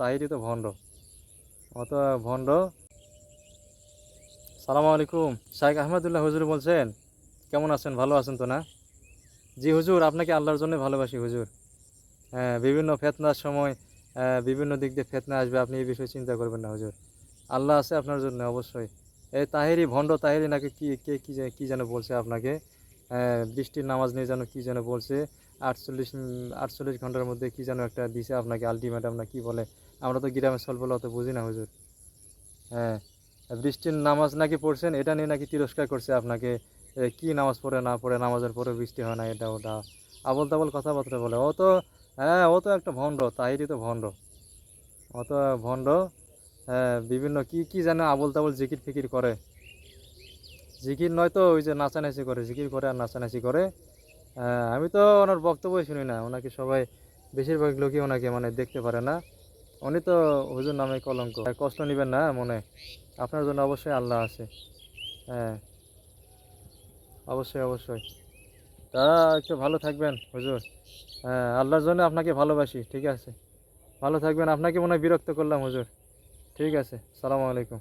তাহিরি তো ভণ্ড। অত ভণ্ড। সালাম আলাইকুম। শাইখ আহমদুল্লাহ হুজুর বলছেন, কেমন আছেন? ভালো আছেন তো না? জি হুজুর, আপনাকে আল্লাহর জন্য ভালোবাসি হুজুর। হ্যাঁ বিভিন্ন ফেতনার সময় বিভিন্ন দিক দিয়ে ফেতনা আসবে, আপনি এই বিষয়ে চিন্তা করবেন না হুজুর। আল্লাহ আছে আপনার জন্য অবশ্যই। এই তাহেরি ভণ্ড, তাহেরি নাকি কি, কে কী কী যেন বলছে আপনাকে? বৃষ্টির নামাজ নিয়ে যেন কী যেন বলছে, আটচল্লিশ আটচল্লিশ ঘণ্টার মধ্যে কী যেন একটা দিছে আপনাকে আলটিমেটাম না কী বলে, আমরা তো গ্রামে সল বলে অত বুঝি না হুজুর। হ্যাঁ বৃষ্টির নামাজ নাকি পড়ছেন, এটা নিয়ে নাকি তিরস্কার করছে আপনাকে কি নামাজ পড়ে না পড়ে, নামাজের পরে বৃষ্টি হয় না, এটা ওটা আবল তাবল কথাবার্তা বলে ও তো হ্যাঁ ও তো একটা ভণ্ড, তাহিরি তো ভণ্ড ও তো ভণ্ড হ্যাঁ বিভিন্ন কি কি যেন আবল তাবল জিকির ফিকির করে। জিকির নয় তো, ওই যে নাচানাচি করে, জিকির করে আর নাচানাচি করে। আমি তো ওনার বক্তব্যই শুনি না। ওনাকে সবাই, বেশিরভাগ লোকই ওনাকে মানে দেখতে পারে না। উনি তো হুজুর নামে কলঙ্ক। কষ্ট নেবেন না মনে। আপনার জন্য অবশ্যই আল্লাহ আছে। হ্যাঁ। অবশ্যই অবশ্যই। তা একটু ভালো থাকবেন হুজুর। হ্যাঁ আল্লাহর জন্য আপনাকে ভালোবাসি, ঠিক আছে। ভালো থাকবেন। আপনাকে মনে হয় বিরক্ত করলাম হুজুর। ঠিক আছে, সালামু আলাইকুম।